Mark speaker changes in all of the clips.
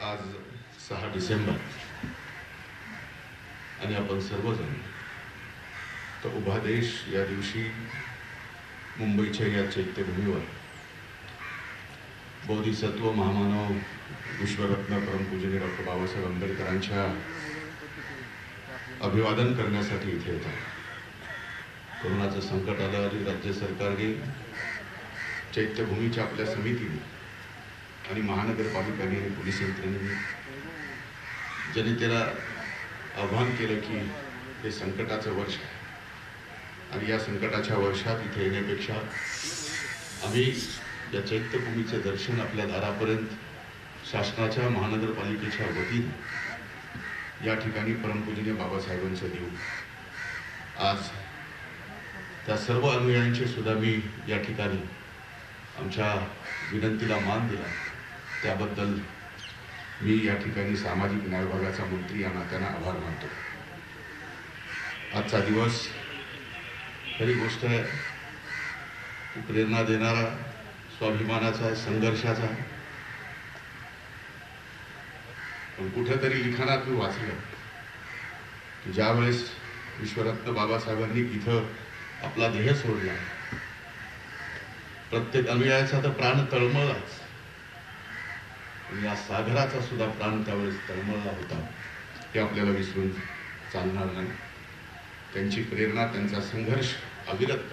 Speaker 1: आज सहा डिसेंबर आणि आपण सर्वजण तर उभा देश या दिवशी मुंबईच्या या चैत्यभूमीवर बोधिसत्व महामानव विश्वरत्न परमपूजनीय डॉक्टर बाबासाहेब आंबेडकरांच्या अभिवादन करण्यासाठी इथे येतात. कोरोनाचं संकट आलं आणि राज्य सरकारने चैत्यभूमीच्या आपल्या समितीने आणि महानगरपालिकाने आणि पोलीस यंत्रणेने जनतेला आव्हान केलं की हे संकटाचं वर्ष आहे. आणि या संकटाच्या वर्षात इथे येण्यापेक्षा आम्ही या चैत्यभूमीचे दर्शन आपल्या दारापर्यंत शासनाच्या महानगरपालिकेच्या वतीनं या ठिकाणी परमपूजनीय बाबासाहेबांचं देऊ आज त्या सर्व अनुयायांचे सुद्धा मी या ठिकाणी आमच्या विनंतीला मान दिला. त्याबद्दल मी या ठिकाणी सामाजिक न्याय विभागाचा मंत्री या नात्यानं आभार मानतो. आजचा दिवस खरी गोष्ट आहे. प्रेरणा देणारा स्वाभिमानाचा आहे संघर्षाचा आहे. पण कुठेतरी लिखाणात मी वाचलं की ज्यावेळेस विश्वरत्न बाबासाहेबांनी इथं आपला देह सोडला प्रत्येक अनुयायाचा तर प्राण तळमळलाच. या सागराचा सुद्धा प्राण त्यावेळेस तळमळला होता. हे आपल्याला विसरून चालणार नाही. त्यांची प्रेरणा त्यांचा संघर्ष अविरत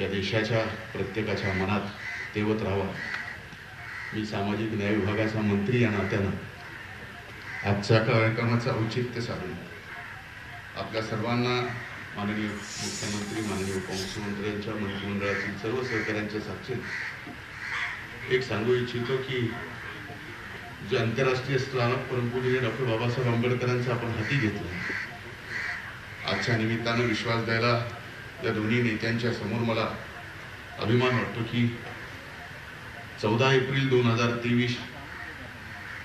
Speaker 1: या देशाच्या प्रत्येकाच्या मनात तेवत राहावा. मी सामाजिक न्याय विभागाचा मंत्री या नात्यानं आजच्या कार्यक्रमाचं औचित्य साधून आपल्या सर्वांना माननीय मुख्यमंत्री माननीय उपमुख्यमंत्र्यांच्या मंत्रिमंडळातील सर्व सहकाऱ्यांच्या साक्षीत एक सांगू इच्छितो की जे आंतरराष्ट्रीय स्तरावर परमपूजनीय डॉक्टर बाबासाहेब आंबेडकरांचं आपण हाती घेतलं. आजच्या निमित्तानं विश्वास द्यायला या दोन्ही नेत्यांच्या समोर मला अभिमान वाटतो की चौदा एप्रिल दोन हजार तेवीस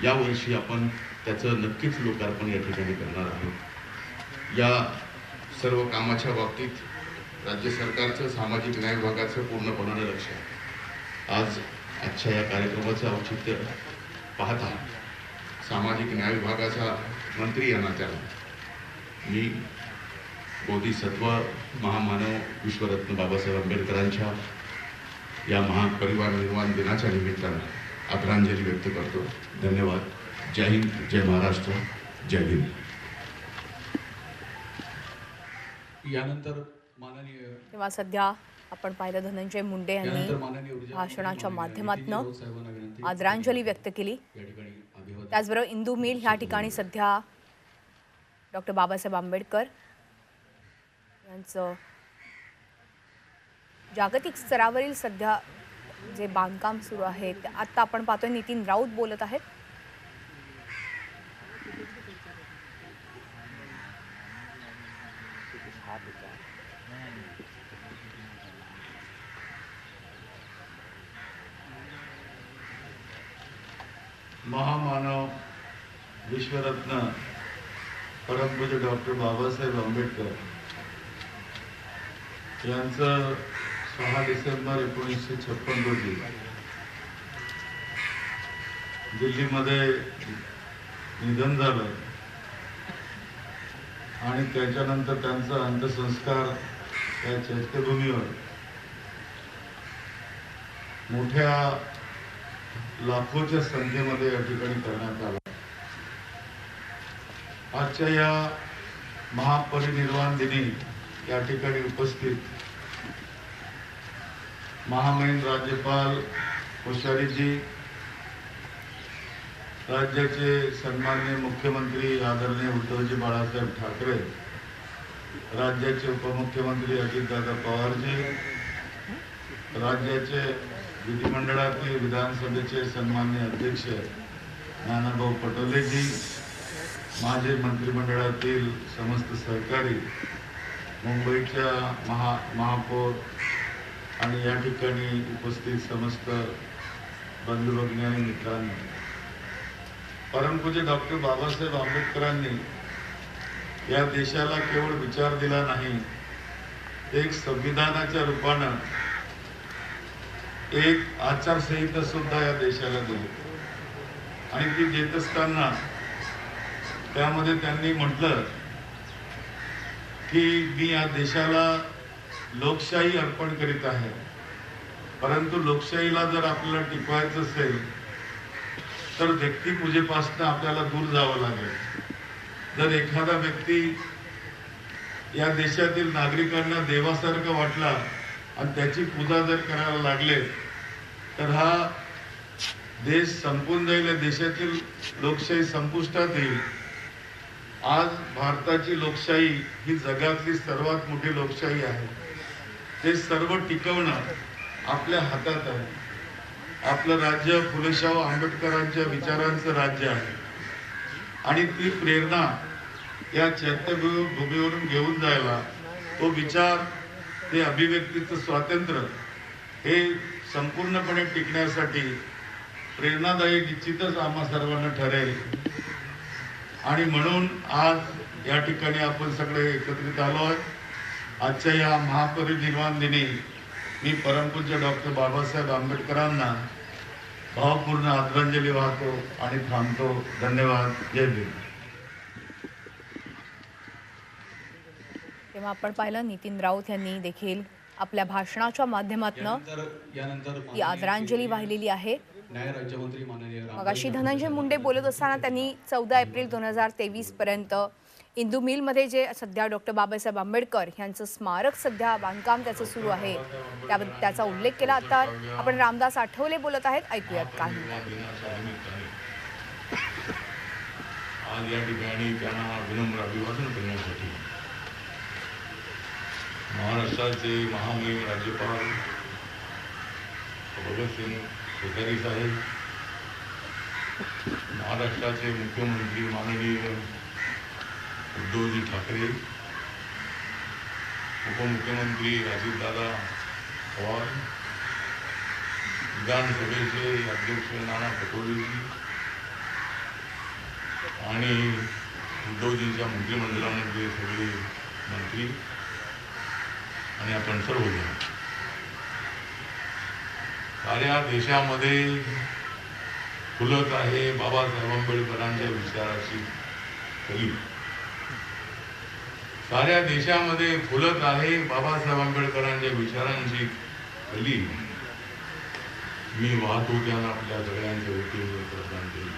Speaker 1: या वर्षी आपण त्याचं नक्कीच लोकार्पण या ठिकाणी करणार आहोत. या सर्व कामाच्या बाबतीत राज्य सरकारचं सामाजिक न्याय विभागाचं पूर्णपणानं लक्ष आहे. आज आजच्या या कार्यक्रमाचं औचित्य पाहता सामाजिक न्याय विभागाचा मंत्री यांना त्याला मी बोधिसत्व महामानव विश्वरत्न बाबासाहेब आंबेडकरांच्या या महापरिवार निर्माण दिनाच्या निमित्तानं आदरांजली व्यक्त करतो. धन्यवाद. जय हिंद जय महाराष्ट्र जय हिंद
Speaker 2: यानंतर
Speaker 3: तेव्हा सध्या आपण पाहिलं धनंजय मुंडे यांनी भाषणाच्या माध्यमातनं. आदरांजली व्यक्त केली. त्याचबरोबर इंदू मिल ह्या ठिकाणी सध्या डॉक्टर बाबासाहेब आंबेडकर यांचं जागतिक स्तरावरील सध्या जे बांधकाम सुरू आहे ते आत्ता आपण पाहतोय नितीन राऊत बोलत आहेत
Speaker 1: महामानव विश्वरत्न परमपूज्य डॉक्टर बाबासाहेब आंबेडकर यांचं सहा डिसेंबर एकोणीसशे छप्पन रोजी दिल्लीमध्ये निधन झालं आणि त्याच्यानंतर त्यांचा अंत्यसंस्कार त्या चैत्यभूमीवर. मोठ्या लाखोच्या संख्येमध्ये या ठिकाणी करण्यात आला. आजच्या या महापरिनिर्वाण दिनी या ठिकाणी उपस्थित महामहिम राज्यपाल कोश्यारीजी राज्याचे सन्मान्य मुख्यमंत्री आदरणीय उद्धवजी बाळासाहेब ठाकरे राज्याचे उपमुख्यमंत्री अजितदादा पवारजी राज्याचे विधिमंडळातील विधानसभेचे सन्मान्य अध्यक्ष नानाभाऊ पटोलेजी माझे मंत्रिमंडळातील समस्त सहकारी मुंबईच्या महा महापौर आणि या ठिकाणी उपस्थित समस्त बंधुभगिनी आणि मित्रांनी परमपूज्य डॉक्टर बाबासाहेब आंबेडकरांनी या देशाला केवळ विचार दिला नाही एक संविधानाच्या रूपानं एक आचारसंहिता सुद्धा या देशाला दिली.
Speaker 4: आणि ती देत असताना त्यामध्ये त्यांनी म्हटलं की मी या देशाला लोकशाही अर्पण करीत आहे. परंतु लोकशाहीला जर आपल्याला टिकवायचं असेल तर व्यक्तिपूजेपासून आपल्याला दूर जावं लागेल. जर एखादा व्यक्ती या देशातील नागरिकांना देवासारखं वाटला आणि त्याची पूजा जर करायला लागले तर हा देश संपून जाईल देशातील लोकशाही संपुष्टात येईल. आज भारताची लोकशाही ही जगातली सर्वात मोठी लोकशाही आहे. ते सर्व टिकवणं आपल्या हातात आहे. आपलं राज्य फुलेशाह आंबेडकरांच्या विचारांचं राज्य आहे. आणि ती प्रेरणा या चैत्यभूमीवरून घेऊन जायला तो विचार ते अभिव्यक्तीचं स्वातंत्र्य हे संपूर्णपणे टिकण्यासाठी प्रेरणादायी निश्चितच आम्हा सर्वांना ठरेल. आणि म्हणून आज या ठिकाणी आपण सगळे एकत्रित आलो आहोत. आजच्या या महापरिनिर्वाण दिनी मी परमपूज्य डॉक्टर बाबासाहेब आंबेडकरांना भावपूर्ण आदरांजली वाहतो आणि थांबतो. धन्यवाद. जय भीम.
Speaker 3: तेव्हा आपण पाहिलं नितीन राऊत यांनी देखील आपल्या भाषणाच्या माध्यमातून ही आदरांजली वाहिलेली आहे.
Speaker 2: न्याय राज्यमंत्री माननीय रामदास
Speaker 3: मगाशी धनंजय मुंडे बोलत असताना त्यांनी चौदा एप्रिल दोन हजार तेवीस पर्यंत इंदू मिलमध्ये जे सध्या डॉक्टर बाबासाहेब आंबेडकर यांचं स्मारक सध्या बांधकाम त्याचं सुरू आहे. त्याबद्दल त्याचा उल्लेख केला आता आपण रामदास आठवले बोलत आहेत. ऐकूयात काही
Speaker 4: आज या ठिकाणी त्यांना विनम्र अभिवादन करण्यासाठी महाराष्ट्राचे महामहिम राज्यपाल भगतसिंग कोश्यारी साहेब महाराष्ट्राचे मुख्यमंत्री माननीय उद्धवजी ठाकरे उपमुख्यमंत्री अजितदादा पवार विधानसभेचे अध्यक्ष नाना पटोलेजी आणि उद्धवजींच्या मंत्रिमंडळामध्ये सगळे मंत्री आणि आपण सर्वजण साऱ्या देशामध्ये फुलत आहे बाबासाहेब आंबेडकरांच्या विचाराची कली. साऱ्या देशामध्ये फुलत आहे बाबासाहेब आंबेडकरांच्या विचारांची कली. मी वाहतूक यांना आपल्या सगळ्यांच्या वतीने श्रद्धांजली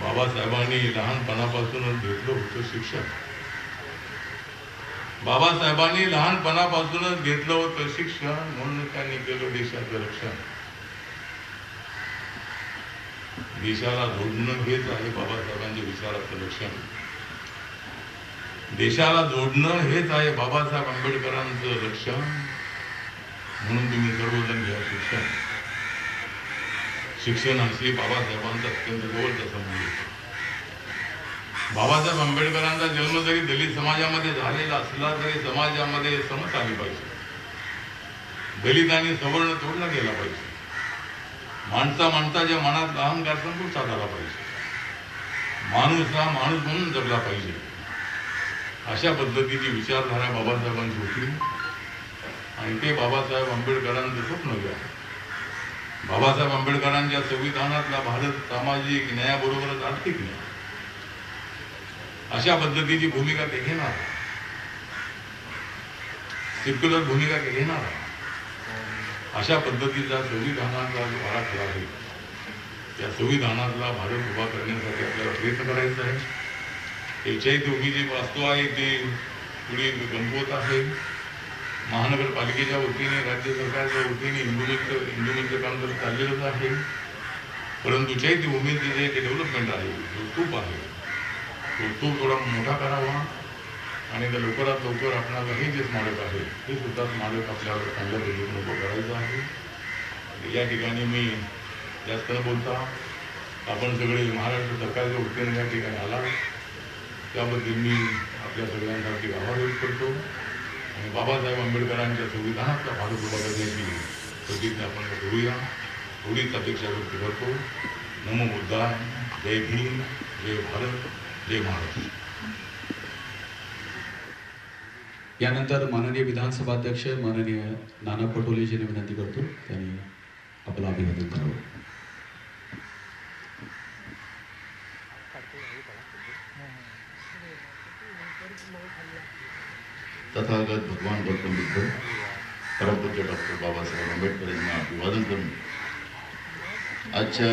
Speaker 4: बाबासाहेबांनी लहानपणापासूनच घेतलं होतं शिक्षण. बाबासाहेबांनी लहानपणापासूनच घेतलं होतं शिक्षण म्हणून त्यांनी केलं देशाचं रक्षण. देशाला जोडणं हेच आहे बाबासाहेबांच्या विचाराचं रक्षण. देशाला जोडणं हेच आहे बाबासाहेब आंबेडकरांचं लक्षण म्हणून तुम्ही सर्वजण घ्या शिक्षण. शिक्षण शिक्षणाशी बाबासाहेबांचा अत्यंत जवळचा संबंध. बाबासाहेब आंबेडकरांचा जन्म जरी दलित समाजामध्ये झालेला असला तरी समाजामध्ये समज आली पाहिजे. दलित आणि सवर्ण तोडला गेला पाहिजे. माणसा माणसाच्या मनात अहंकार संपुष्टात आला पाहिजे. माणूस हा माणूस म्हणून जगला पाहिजे. अशा पद्धतीची विचारधारा बाबासाहेबांची होती. आणि ते बाबासाहेब आंबेडकरांचं स्वप्न आहे बाबासाहेब आंबेडकरांच्या संविधानातला भारत सामाजिक न्यायाबरोबरच आर्थिक न्याय. अशा पद्धतीची भूमिका ते घेणार. सिक्युलर भूमिका ते घेणार. अशा पद्धतीचा संविधानाचा जो आराखडा आहे त्या संविधानातला भारत उभा करण्यासाठी आपल्याला प्रयत्न करायचा आहे. त्याच्याही तुम्ही जे वास्तू आहे ते पुढे गमवत आहे. महानगरपालिकेच्या वतीने राज्य सरकारच्या वतीने हिंदू हिंदू काम तर चाललेलंच आहे. परंतु चैत्यभूमीचं जे डेव्हलपमेंट आहे जो स्तूप आहे तो थोडा मोठा करावा आणि त्या लवकरात लवकर आपणाला हे जे स्मारक आहे ते सुद्धा स्मारक आपल्याला चांगल्या पद्धतीने उभं करायचं आहे. या ठिकाणी मी जास्त न बोलता आपण सगळे महाराष्ट्र सरकारच्या वतीने या ठिकाणी आला त्याबद्दल मी आपल्या सगळ्यांसाठी आभार व्यक्त करतो. आणि बाबासाहेब आंबेडकरांच्या संविधानाचा भारत उभा करण्याची प्रतिज्ञा आपण करूया. थोडीच अपेक्षा व्यक्त करतो. नमो बुद्धाय. जय भीम. जय भारत. हे माणूस
Speaker 2: यानंतर माननीय विधानसभा अध्यक्ष माननीय नाना पटोलेजीने विनंती करतो त्यांनी आपलं अभिनंदन करावं.
Speaker 5: तथागत भगवान गौतम बुद्ध परमपूज्य डॉक्टर बाबासाहेब आंबेडकर यांना अभिवादन करून आजच्या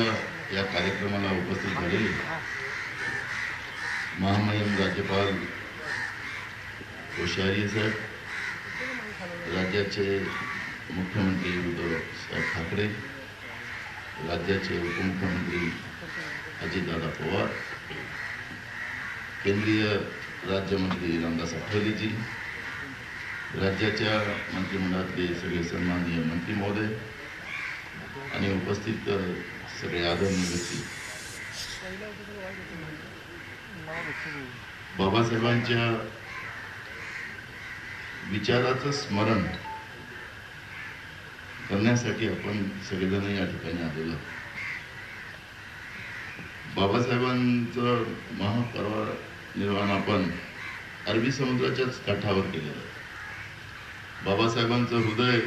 Speaker 5: या कार्यक्रमाला उपस्थित झालेले महामहिम राज्यपाल कोश्यारी साहेब राज्याचे मुख्यमंत्री उद्धव साहेब ठाकरे राज्याचे उपमुख्यमंत्री अजितदादा पवार केंद्रीय राज्यमंत्री रामदास आठवलेजी राज्याच्या मंत्रिमंडळातले सगळे सन्माननीय मंत्री महोदय आणि उपस्थित सगळे आदरणीय व्यक्ती. बाबासाहेबांच्या विचाराचं स्मरण करण्यासाठी आपण सगळेजण या ठिकाणी आलेलो बाबासाहेबांचं बाबासाहेबांचं निर्माण आपण अरबी समुद्राच्याच काठावर केलेलं बाबासाहेबांचं हृदय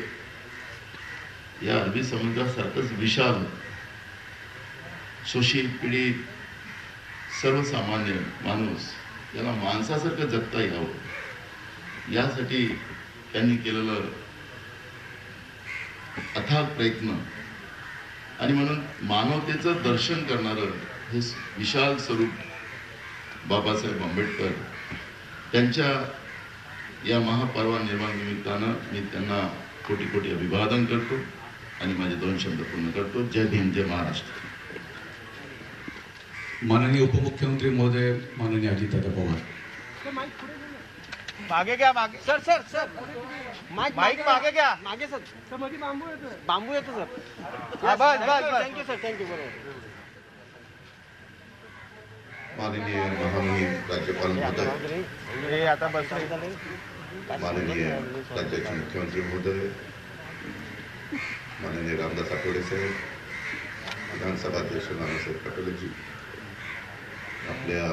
Speaker 5: या अरबी समुद्रासारखंच विशाल शोषित पीडित सर्वसामान्य माणूस याला माणसासारखं जगता यावं. यासाठी त्यांनी केलेलं अथाग प्रयत्न आणि म्हणून मानवतेचं दर्शन करणारं हे विशाल स्वरूप बाबासाहेब आंबेडकर त्यांच्या या महापर्वा निर्माण निमित्तानं मी त्यांना कोटी कोटी अभिवादन करतो आणि माझे दोन शब्द पूर्ण करतो. जय भीम जय महाराष्ट्र.
Speaker 2: माननीय उपमुख्यमंत्री महोदय माननीय अजितदादा पवार।
Speaker 6: मागे घ्या मागे. Sir sir sir. Mike mike मागे घ्या. मागे सर.
Speaker 7: बांबू येतोय.
Speaker 6: बांबू येतो सर. हा, बस बस thank you sir thank you बरोबर.
Speaker 5: माननीय महामहिम राज्यपाल महोदय
Speaker 6: हे आता बस
Speaker 5: माननीय राज्याचे मुख्यमंत्री महोदय माननीय रामदास आठवले साहेब विधानसभा अध्यक्ष नानासाहेब पटोलेजी आपल्या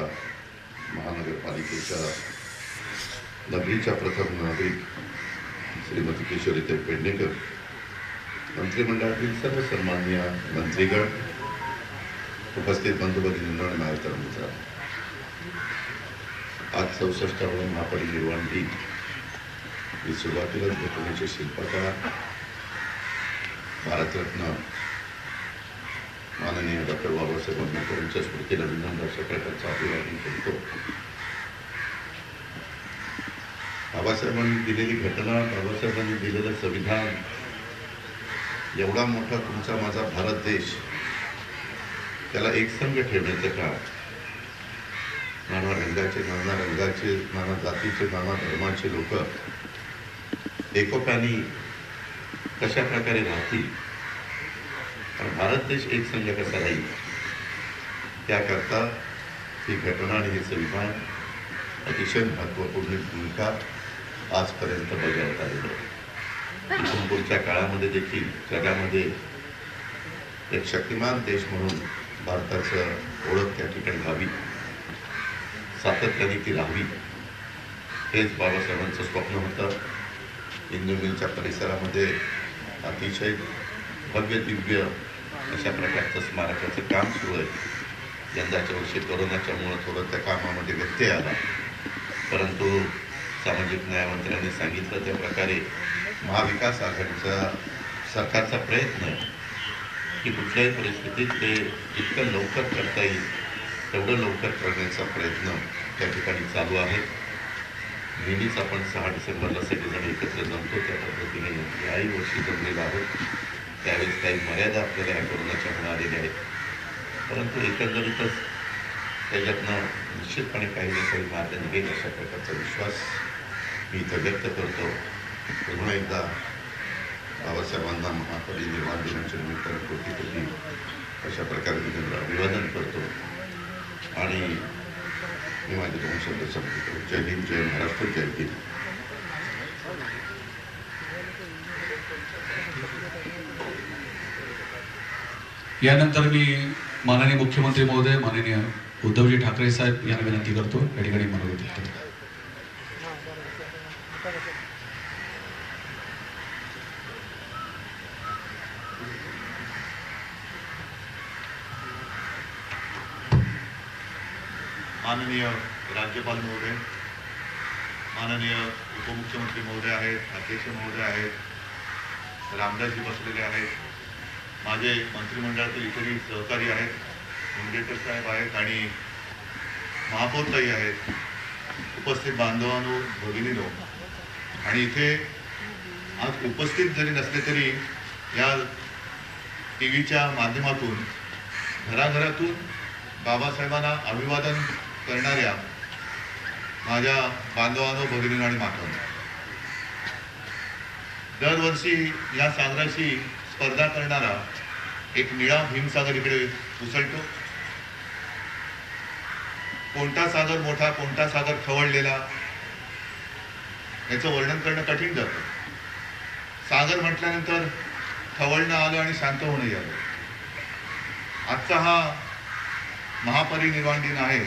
Speaker 5: महानगरपालिकेच्या नगरीच्या प्रथम नागरिक श्रीमती किशोरीताई पेडणेकर. मंत्रिमंडळातील सर्व सन्मान्य मंत्रीगण उपस्थित बंधू आणि माझ्या मित्र. आज चौसष्टावं महापरिनिर्वाण दिन. ही सुरुवातीलाच घटनेचे शिल्पकार भारतरत्न माननीय डॉक्टर बाबासाहेब आंबेडकर यांच्या स्मृतीला विनम्र अशा प्रकारचं अभिवादन करतो. बाबासाहेबांनी दिलेली घटना बाबासाहेबांनी दिलेलं संविधान एवढा मोठा तुमचा माझा भारत देश त्याला एकसंघ ठेवण्याचं काम. नाना रंगाचे नाना रंगाचे नाना जातीचे नाना धर्माचे लोक एकोप्याने कशा प्रकारे राहतील? आणि भारत देश एक संघ कसा राहील त्याकरता ही घटना आणि हे संविधान अतिशय महत्त्वपूर्ण भूमिका आजपर्यंत बजावत आलेलं आहे. इथून काळामध्ये देखील जगामध्ये एक शक्तिमान देश म्हणून भारताचं ओळख त्या ठिकाणी व्हावी सातत्याने ती राहावी हेच बाबासाहेबांचं स्वप्न होतं. इंदू मिलच्या परिसरामध्ये अतिशय भव्य दिव्य अशा प्रकारचं स्मारकाचं काम सुरू आहे. यंदाच्या वर्षी कोरोनाच्यामुळं थोडं त्या कामामध्ये व्यत्यय आला. परंतु सामाजिक न्यायमंत्र्यांनी सांगितलं त्या प्रकारे महाविकास आघाडीचा सरकारचा प्रयत्न की कुठल्याही परिस्थितीत ते जितकं लवकर करता येईल तेवढं लवकर करण्याचा प्रयत्न त्या ठिकाणी चालू आहे. नेहमीच आपण सहा डिसेंबरला सगळेजण एकत्र जमतो त्या पद्धतीने याही वर्षी जमलेलं आहोत त्यावेळेस काही मर्यादा आपल्याला या कोरोनाच्या मुळे आलेल्या आहेत. परंतु एकंदरीतच त्याच्यातनं निश्चितपणे काही ना काही मार्ग निघेल अशा प्रकारचा विश्वास मी इथं व्यक्त करतो. पुन्हा एकदा बाबासाहेबांना महापरिनिर्वाण दिनाच्या निमित्तानं कोटी कोटी अशा प्रकारे मी त्यांना अभिवादन करतो. आणि मी माझे दोन शब्द संपवतो. जय हिंद जय महाराष्ट्र जय हिंद.
Speaker 2: यानंतर मी माननीय मुख्यमंत्री महोदय माननीय उद्धवजी ठाकरे साहेब यांना विनंती करतो या ठिकाणी मनोगत करतो.
Speaker 5: माननीय राज्यपाल महोदय
Speaker 7: माननीय उपमुख्यमंत्री महोदय आहेत राकेश महोदय आहेत रामदासजी बसलेले आहेत माझे मंत्रिमंडळातील इतरही सहकारी आहेत मुंडेकर साहेब आहेत आणि महापौरताई आहेत उपस्थित बांधवांनो भगिनीनो. आणि इथे आज उपस्थित जरी नसले तरी या टी व्हीच्या माध्यमातून घराघरातून बाबासाहेबांना अभिवादन करणाऱ्या माझ्या बांधवांनो भगिनींनो आणि मातांना. दरवर्षी या सागराशी स्पर्धा करणारा एक निळा भीमसागर इकडे उसळतो. कोणता सागर मोठा कोणता सागर खवळलेला याचं वर्णन करणं कठीण जातं. सागर म्हटल्यानंतर खवळणं आलं आणि शांत होणंही आलं आजचा हा महापरिनिर्वाण दिन आहे.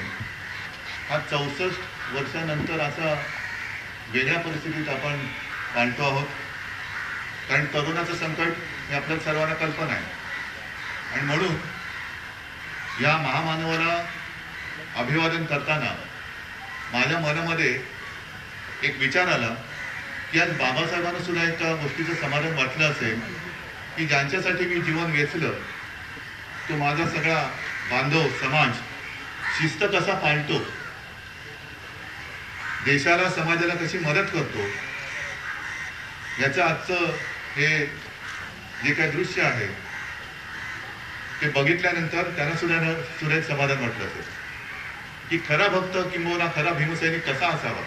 Speaker 7: हा चौसष्ट वर्षानंतर असा वेगळ्या परिस्थितीत आपण मांडतो आहोत. कारण करोनाचं संकट हे आपल्या सर्वांना कल्पना आहे. आणि म्हणून या महामानवाला अभिवादन करताना माझ्या मनामध्ये एक विचार आला की आज बाबासाहेबांना सुद्धा एका गोष्टीचं समाधान वाटलं असेल की ज्यांच्यासाठी मी जीवन वेचलं तो माझा सगळा बांधव समाज शिस्त कसा पाळतो देशाला समाजाला कशी मदत करतो याचं आजचं हे जे काही दृश्य आहे ते बघितल्यानंतर त्यांना सुद्धा न- समाधान वाटलं असेल. की खरा भक्त किंबहुना खरा भीमसैनिक कसा असावा?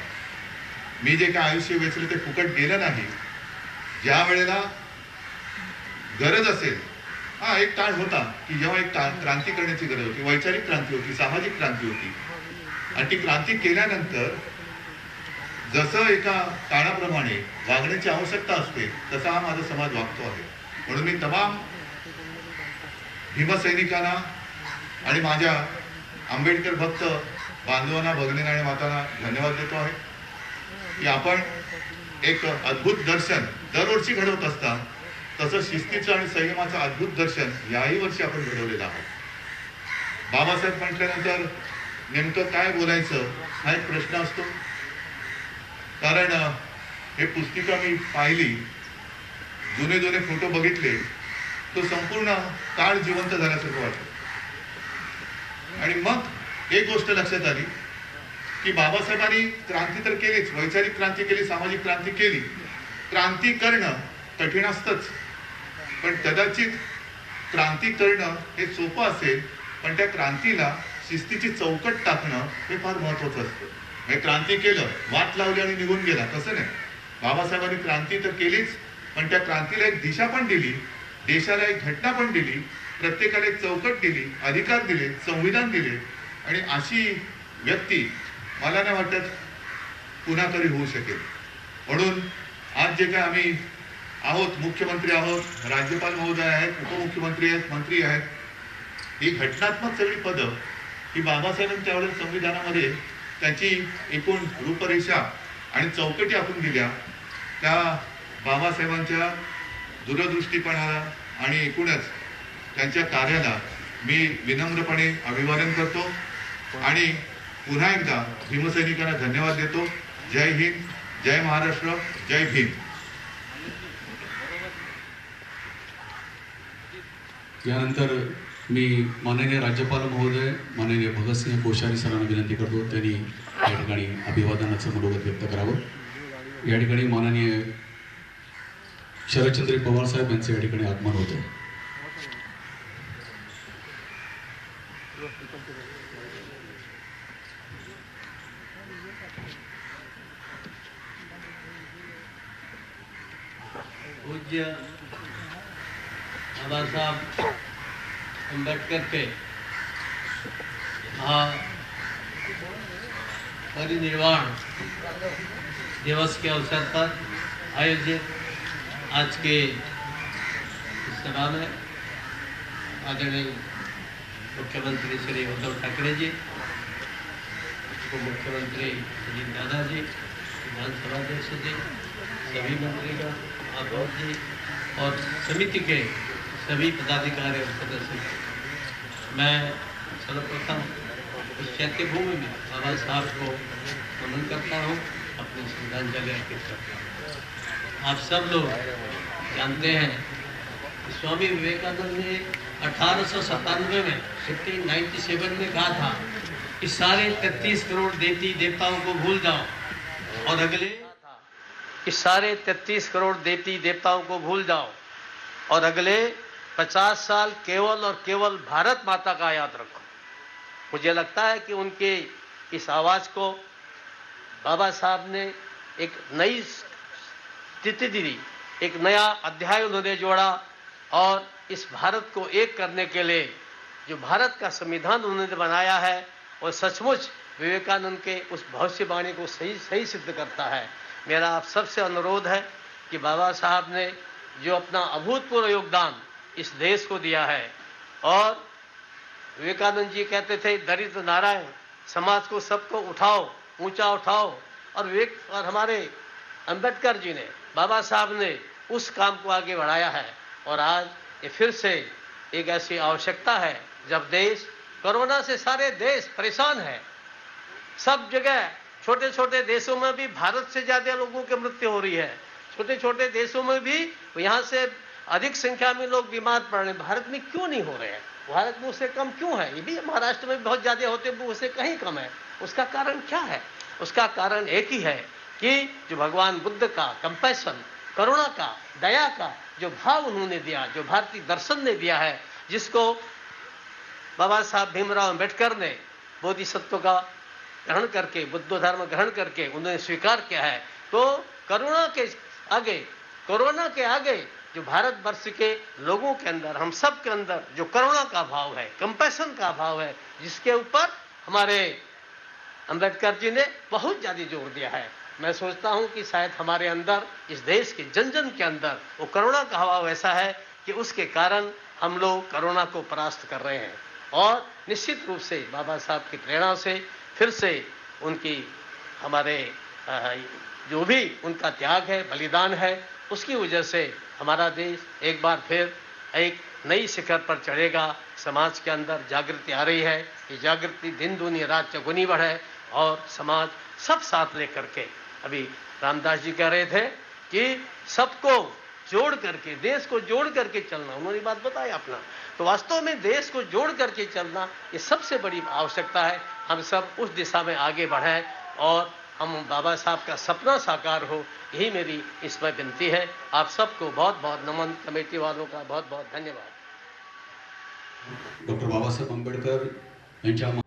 Speaker 7: मी जे काय आयुष्य वेचलं ते फुकट गेलं नाही. ज्या वेळेला गरज असेल हा एक काळ होता की जेव्हा एक क्रांती करण्याची गरज होती वैचारिक क्रांती होती सामाजिक क्रांती होती. आणि ती क्रांती केल्यानंतर जसं एका काळाप्रमाणे वागण्याची आवश्यकता असते तसा हा माझा समाज वागतो आहे. म्हणून मी तमाम भीमसैनिकांना आणि माझ्या आंबेडकर भक्त बांधवांना भगिनींना आणि मातांना धन्यवाद देतो आहे की आपण एक अद्भुत दर्शन दरवर्षी घडवत असता तसं शिस्तीचं आणि संयमाचं अद्भुत दर्शन याही वर्षी आपण घडवलेलं आहोत बाबासाहेब म्हटल्यानंतर नेमकं काय बोलायचं हा एक प्रश्न असतो. कारण हे पुस्तिका मी पाहिली जुने जुने फोटो बघितले तो संपूर्ण काळ जिवंत झाल्यासारखं वाटतं आणि मग एक गोष्ट लक्षात आली की बाबासाहेबांनी क्रांती तर केलीच वैचारिक क्रांती केली सामाजिक क्रांती केली. क्रांती करणं कठीण असतंच पण कदाचित क्रांती करणं हे सोपं असेल पण त्या क्रांतीला शिस्तीची चौकट टाकणं हे फार महत्वाचं असतं. म्हणजे क्रांती केलं वाट लावली आणि निघून गेला तसं नाही. बाबासाहेबांनी क्रांती तर केलीच पण त्या क्रांतीला एक दिशा पण दिली देशाला एक घटना पण दिली प्रत्येकाला एक चौकट दिली अधिकार दिले संविधान दिले. आणि अशी व्यक्ती मला नाही वाटत पुन्हा तरी होऊ शकेल. म्हणून आज जे काय आम्ही आहोत मुख्यमंत्री आहोत राज्यपाल महोदय आहेत उपमुख्यमंत्री आहेत मंत्री आहेत ही घटनात्मक सगळी पदं ही बाबासाहेबांच्या वेळेस संविधानामध्ये त्याची एकूण रूपरेषा आणि चौकटी आपण दिल्या. त्या बाबासाहेबांच्या दूरदृष्टीपणाला आणि एकूणच त्यांच्या कार्याला मी विनम्रपणे अभिवादन करतो आणि पुन्हा एकदा भीमसैनिकांना धन्यवाद देतो. जय हिंद जय महाराष्ट्र जय भीम.
Speaker 2: यानंतर मी माननीय राज्यपाल महोदय माननीय भगतसिंह कोश्यारी सरांना विनंती करतो. त्यांनी या ठिकाणी अभिवादनाचं मनोगत व्यक्त करावं. या ठिकाणी माननीय शरदचंद्र पवार साहेब यांचं या ठिकाणी आगमन होतं
Speaker 8: पूज्य बाबासाहेब आंबेडकर के महा परिनिर्वाण दिवस के अवसर पर आयोजित आज के सभा में आदरणीय मुख्यमंत्री श्री उद्धव ठाकरे जी उप मुख्यमंत्री अजीत दादा जी, विधानसभा अध्यक्ष जी, सभी मंत्रीगण आभार जी, और समिति के सभी पदाधिकारी और सदस्य। मैं सर्वप्रथम इस चैत्य भूमि में बाबा साहब को नमन करता हूँ। अपनी श्रद्धांजलि अर्पित करता हूँ आप सब लोग जानते हैं स्वामी विवेकानंद ने अठारह सौ सतानवे में 1597 में कहा था कि सारे 33 करोड़ देवी देवताओं को भूल जाओ और अगले कि सारे 33 करोड़ देवी देवताओं को भूल जाओ और अगले 50 साल केवल और केवल भारत माता का याद रखो। मुझे लगता है कि उनके इस आवाज़ को बाबा साहब ने एक नई स्थिति दी एक नया अध्याय उन्होंने जोड़ा और इस भारत को एक करने के लिए जो भारत का संविधान उन्होंने बनाया है और सचमुच विवेकानंद के उस भविष्यवाणी को सही सही सिद्ध करता है। मेरा आप सबसे अनुरोध है कि बाबा साहब ने जो अपना अभूतपूर्व योगदान इस देश को दिया है और विवेकानंद जी कहते थे, दरिद्र नारायण, समाज को सबको उठाओ, ऊँचा उठाओ। और विवेक और हमारे अंबेडकर जी ने बाबा साहब ने उस काम को आगे बढ़ाया है और आज ये फिर से एक ऐसी आवश्यकता है, जब देश, कोरोना से सारे देश परेशान है। सब जगह छोटे छोटे देशों में भी भारत से ज़्यादा लोगों की मृत्यु हो रही है। छोटे छोटे देशों में भी यहाँ से अधिक संख्या में लोग बीमार पड़ रहे हैं। भारत में क्यों नहीं हो रहे हैं? भारत में उससे कम क्यों है? ये भी महाराष्ट्र में बहुत ज़्यादा होते उससे कहीं कम है। उसका कारण क्या है? उसका कारण एक ही है कि जो भगवान बुद्ध का कंपैशन करुणा का, दया का जो भाव उन्होंने दिया, जो भारतीय दर्शन ने दिया है, जिसको बाबा साहब भीमराव अंबेडकर ने बोधिसत्व का ग्रहण करके, बुद्ध धर्म ग्रहण करके उन्होंने स्वीकार किया है तो करुणा के आगे कोरोना के आगे जो भारतवर्ष के लोगों के अंदर, हम सब के अंदर जो करुणा का भाव है कंपैशन का भाव है, जिसके ऊपर हमारे अंबेडकर जी ने बहुत ज़्यादा ज़ोर दिया है। मैं सोचता हूँ कि शायद हमारे अंदर, इस देश के जन जन के अंदर, वो करुणा का भाव ऐसा है कि उसके कारण हम लोग कोरोना को परास्त कर रहे हैं। और निश्चित रूप से बाबा साहब की प्रेरणा से, फिर से उनकी, हमारे जो भी उनका त्याग है, बलिदान है, उसकी वजह से हमारा देश एक बार फिर एक नई शिखर पर चढ़ेगा। समाज के अंदर जागृति आ रही है ये जागृति दिन दुनिया रात चौगुनी बढ़े और समाज सब साथ लेकर के अभी रामदास जी कह रहे थे कि सबको जोड़ करके, देश को जोड़ करके चलना। उन्होंने बात बताई अपना। तो वास्तव में देश को जोड़ करके चलना, ये सबसे बड़ी आवश्यकता है। हम सब उस दिशा में आगे बढ़ें और हम बाबा साहब का सपना साकार हो, यही मेरी इसमें विनती है। आप सबको बहुत बहुत नमन, कमेटी वालों का बहुत बहुत धन्यवाद।
Speaker 2: डॉक्टर बाबासाहेब आंबेडकर यांच्या